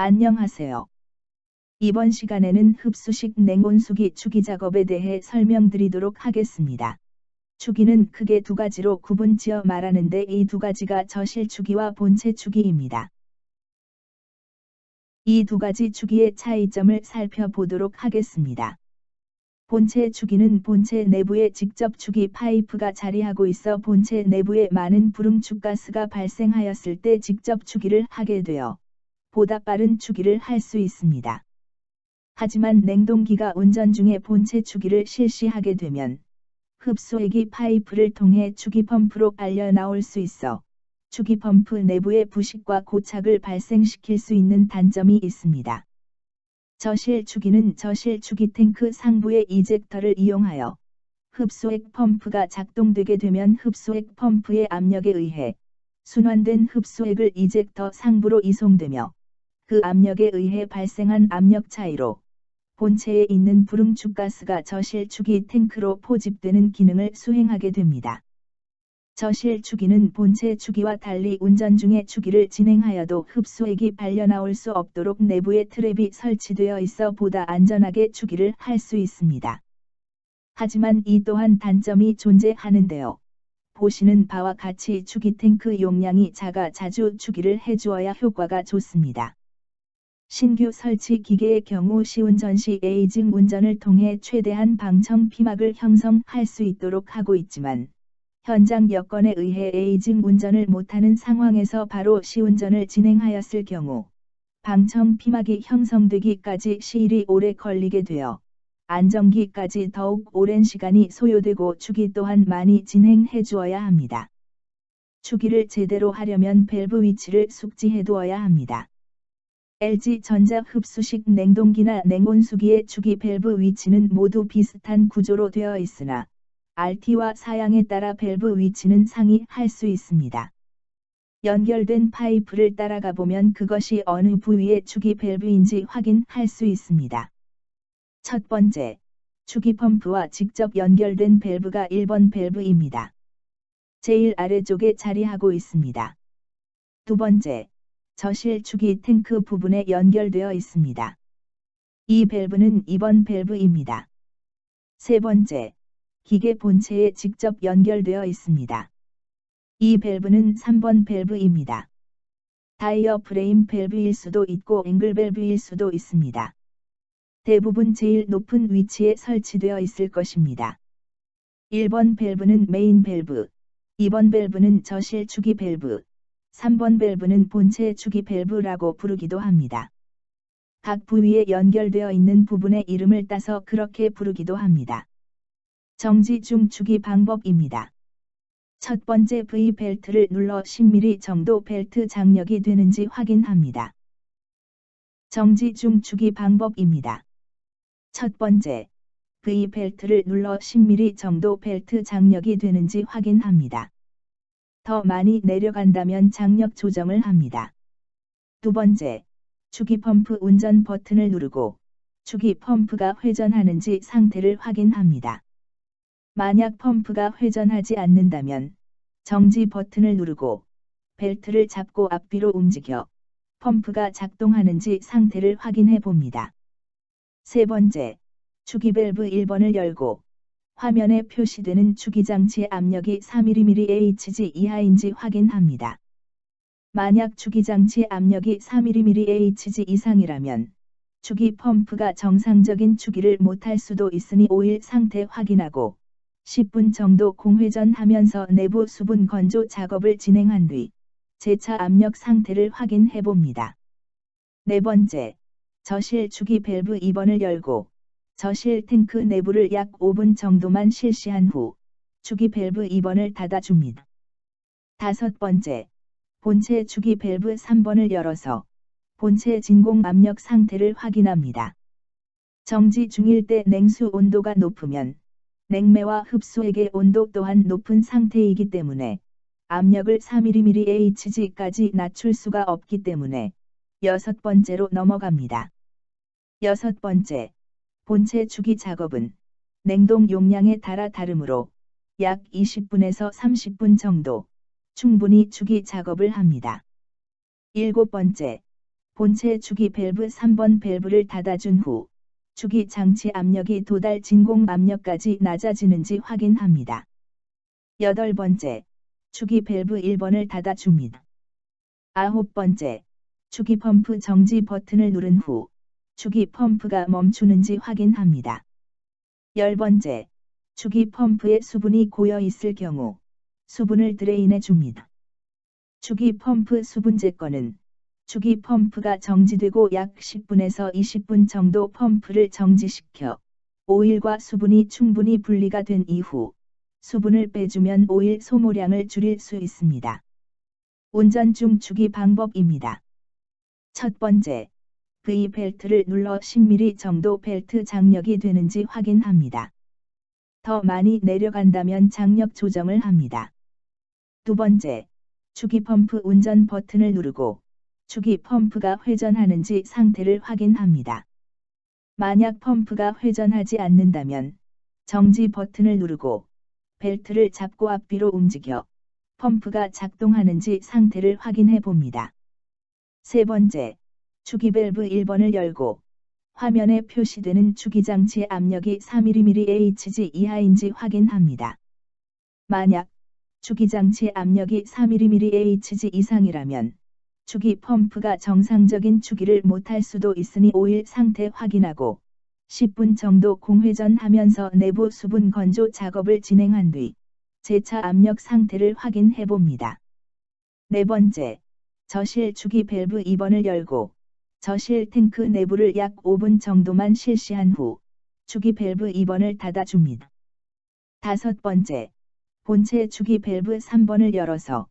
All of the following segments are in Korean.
안녕하세요. 이번 시간에는 흡수식 냉온수기 추기 작업에 대해 설명드리도록 하겠습니다. 추기는 크게 두 가지로 구분지어 말하는데 이 두 가지가 저실 추기와 본체 추기입니다. 이 두 가지 추기의 차이점을 살펴보도록 하겠습니다. 본체 추기는 본체 내부에 직접 추기 파이프가 자리하고 있어 본체 내부에 많은 부릉축가스가 발생하였을 때 직접 추기를 하게 되어 보다 빠른 추기를 할 수 있습니다. 하지만 냉동기가 운전 중에 본체 추기를 실시하게 되면 흡수액이 파이프를 통해 추기 펌프로 빨려 나올 수 있어 추기 펌프 내부의 부식과 고착을 발생시킬 수 있는 단점이 있습니다. 저실 추기는 저실 추기 탱크 상부의 이젝터를 이용하여 흡수액 펌프가 작동되게 되면 흡수액 펌프의 압력에 의해 순환된 흡수액을 이젝터 상부로 이송되며 그 압력에 의해 발생한 압력 차이로 본체에 있는 불응축 가스가 저실축이 탱크로 포집되는 기능을 수행하게 됩니다. 저실축이는 본체 축이와 달리 운전 중에 축이를 진행하여도 흡수액이 발려나올 수 없도록 내부에 트랩이 설치되어 있어 보다 안전하게 축이를 할 수 있습니다. 하지만 이 또한 단점이 존재하는데요. 보시는 바와 같이 축이 탱크 용량이 작아 자주 축이를 해주어야 효과가 좋습니다. 신규 설치 기계의 경우 시운전 시 에이징 운전을 통해 최대한 방청 피막을 형성할 수 있도록 하고 있지만 현장 여건에 의해 에이징 운전을 못하는 상황에서 바로 시운전을 진행하였을 경우 방청 피막이 형성되기까지 시일이 오래 걸리게 되어 안정기까지 더욱 오랜 시간이 소요되고 주기 또한 많이 진행해 주어야 합니다. 주기를 제대로 하려면 밸브 위치를 숙지해 두어야 합니다. LG전자 흡수식 냉동기나 냉온수기의 주기 밸브 위치는 모두 비슷한 구조로 되어 있으나 RT와 사양에 따라 밸브 위치는 상이할 수 있습니다. 연결된 파이프를 따라가 보면 그것이 어느 부위의 주기 밸브인지 확인할 수 있습니다. 첫 번째, 주기 펌프와 직접 연결된 밸브가 1번 밸브입니다. 제일 아래쪽에 자리하고 있습니다. 두 번째, 저실 축이 탱크 부분에 연결되어 있습니다. 이 밸브는 2번 밸브입니다. 세 번째, 기계 본체에 직접 연결되어 있습니다. 이 밸브는 3번 밸브입니다. 타이어 프레임 밸브일 수도 있고 앵글 밸브일 수도 있습니다. 대부분 제일 높은 위치에 설치되어 있을 것입니다. 1번 밸브는 메인 밸브, 2번 밸브는 저실 축이 밸브, 3번 밸브는 본체 주기 밸브라고 부르기도 합니다. 각 부위에 연결되어 있는 부분의 이름을 따서 그렇게 부르기도 합니다. 정지 중 주기 방법입니다. 첫 번째 V 벨트를 눌러 10mm 정도 벨트 장력이 되는지 확인합니다. 정지 중 주기 방법입니다. 첫 번째, V 벨트를 눌러 10mm 정도 벨트 장력이 되는지 확인합니다. 더 많이 내려간다면 장력 조정을 합니다. 두 번째, 주기 펌프 운전 버튼을 누르고 주기 펌프가 회전하는지 상태를 확인합니다. 만약 펌프가 회전하지 않는다면 정지 버튼을 누르고 벨트를 잡고 앞뒤로 움직여 펌프가 작동하는지 상태를 확인해 봅니다. 세 번째, 주기 밸브 1번을 열고 화면에 표시되는 주기장치 압력이 3mmHg 이하인지 확인합니다. 만약 주기장치 압력이 3mmHg 이상이라면 주기 펌프가 정상적인 주기를 못할 수도 있으니 오일 상태 확인하고 10분 정도 공회전하면서 내부 수분 건조 작업을 진행한 뒤 재차 압력 상태를 확인해 봅니다. 네 번째, 저실 주기 밸브 2번을 열고 저실 탱크 내부를 약 5분 정도만 실시한 후 주기 밸브 2번을 닫아줍니다. 다섯 번째, 본체 주기 밸브 3번을 열어서 본체 진공 압력 상태를 확인합니다. 정지 중일 때 냉수 온도가 높으면 냉매와 흡수액의 온도 또한 높은 상태이기 때문에 압력을 3mmHg까지 낮출 수가 없기 때문에 여섯 번째로 넘어갑니다. 여섯 번째, 본체 주기 작업은 냉동 용량에 따라 다르므로 약 20분에서 30분 정도 충분히 주기 작업을 합니다. 일곱 번째, 본체 주기 밸브 3번 밸브를 닫아준 후 주기 장치 압력이 도달 진공 압력까지 낮아지는지 확인합니다. 여덟 번째, 주기 밸브 1번을 닫아줍니다. 아홉 번째, 주기 펌프 정지 버튼을 누른 후 주기 펌프가 멈추는지 확인합니다. 열 번째, 주기 펌프에 수분이 고여 있을 경우 수분을 드레인해 줍니다. 주기 펌프 수분 제거는 주기 펌프가 정지되고 약 10분에서 20분 정도 펌프를 정지시켜 오일과 수분이 충분히 분리가 된 이후 수분을 빼주면 오일 소모량을 줄일 수 있습니다. 운전 중 주기 방법입니다. 첫 번째, V 벨트를 눌러 10mm 정도 벨트 장력이 되는지 확인합니다. 더 많이 내려간다면 장력 조정을 합니다. 두 번째, 주기 펌프 운전 버튼을 누르고 주기 펌프가 회전하는지 상태를 확인합니다. 만약 펌프가 회전하지 않는다면 정지 버튼을 누르고 벨트를 잡고 앞뒤로 움직여 펌프가 작동하는지 상태를 확인해 봅니다. 세 번째, 주기 밸브 1번을 열고 화면에 표시되는 주기장치 압력이 3mmHg 이하인지 확인합니다. 만약 주기장치 압력이 3mmHg 이상이라면 주기 펌프가 정상적인 주기를 못할 수도 있으니 오일 상태 확인하고 10분 정도 공회전하면서 내부 수분 건조 작업을 진행한 뒤 제차 압력 상태를 확인해 봅니다. 네 번째, 저실 주기 밸브 2번을 열고 저실 탱크 내부를 약 5분 정도만 실시한 후 주기 밸브 2번을 닫아줍니다. 다섯 번째, 본체 주기 밸브 3번을 열어서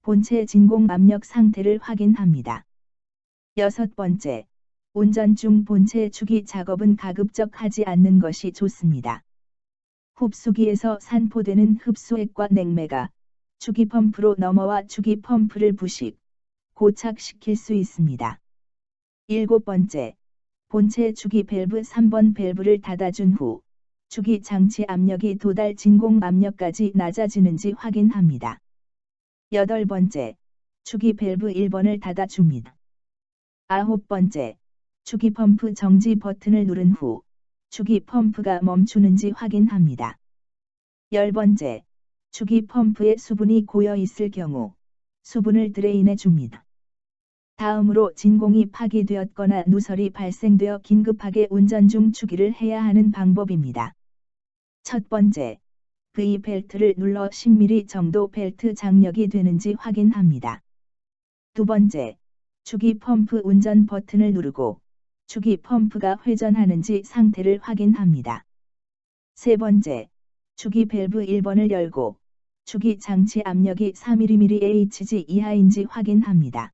본체 진공 압력 상태를 확인합니다. 여섯 번째, 운전 중 본체 주기 작업은 가급적 하지 않는 것이 좋습니다. 흡수기에서 산포되는 흡수액과 냉매가 주기 펌프로 넘어와 주기 펌프를 부식, 고착시킬 수 있습니다. 일곱 번째, 본체 주기 밸브 3번 밸브를 닫아준 후 주기 장치 압력이 도달 진공 압력까지 낮아지는지 확인합니다. 여덟 번째, 주기 밸브 1번을 닫아줍니다. 아홉 번째, 주기 펌프 정지 버튼을 누른 후 주기 펌프가 멈추는지 확인합니다. 열 번째, 주기 펌프에 수분이 고여 있을 경우 수분을 드레인해 줍니다. 다음으로 진공이 파괴되었거나 누설이 발생되어 긴급하게 운전 중 주기를 해야 하는 방법입니다. 첫 번째, V 벨트를 눌러 10mm 정도 벨트 장력이 되는지 확인합니다. 두 번째, 주기 펌프 운전 버튼을 누르고 주기 펌프가 회전하는지 상태를 확인합니다. 세 번째, 주기 밸브 1번을 열고 주기 장치 압력이 3mmHg 이하인지 확인합니다.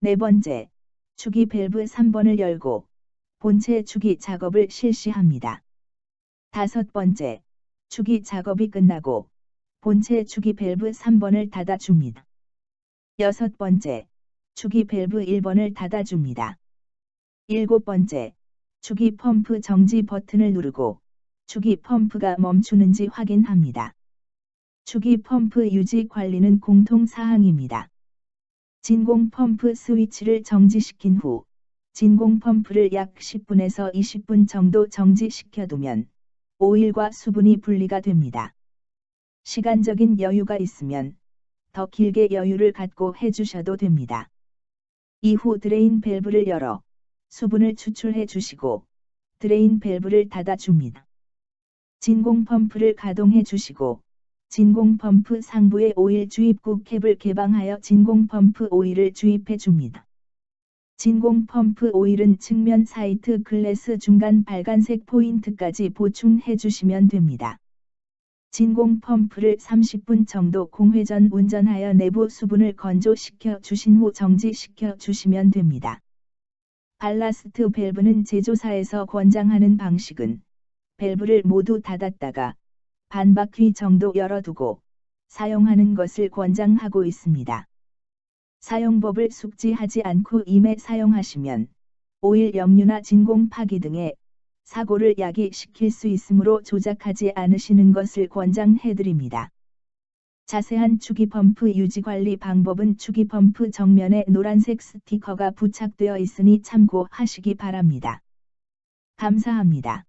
네 번째, 주기 밸브 3번을 열고 본체 주기 작업을 실시합니다. 다섯 번째, 주기 작업이 끝나고 본체 주기 밸브 3번을 닫아줍니다. 여섯 번째, 주기 밸브 1번을 닫아줍니다. 일곱 번째, 주기 펌프 정지 버튼을 누르고 주기 펌프가 멈추는지 확인합니다. 주기 펌프 유지 관리는 공통 사항입니다. 진공 펌프 스위치를 정지시킨 후 진공 펌프를 약 10분에서 20분 정도 정지시켜두면 오일과 수분이 분리가 됩니다. 시간적인 여유가 있으면 더 길게 여유를 갖고 해주셔도 됩니다. 이후 드레인 밸브를 열어 수분을 추출해 주시고 드레인 밸브를 닫아 줍니다. 진공 펌프를 가동해 주시고 진공 펌프 상부의 오일 주입구 캡을 개방하여 진공 펌프 오일을 주입해 줍니다. 진공 펌프 오일은 측면 사이트 글래스 중간 빨간색 포인트까지 보충해 주시면 됩니다. 진공 펌프를 30분 정도 공회전 운전하여 내부 수분을 건조시켜 주신 후 정지시켜 주시면 됩니다. 발라스트 밸브는 제조사에서 권장하는 방식은 밸브를 모두 닫았다가 반 바퀴 정도 열어두고 사용하는 것을 권장하고 있습니다. 사용법을 숙지하지 않고 임해 사용하시면 오일 염류나 진공 파기 등의 사고를 야기시킬 수 있으므로 조작하지 않으시는 것을 권장해드립니다. 자세한 주기 펌프 유지 관리 방법은 주기 펌프 정면에 노란색 스티커가 부착되어 있으니 참고하시기 바랍니다. 감사합니다.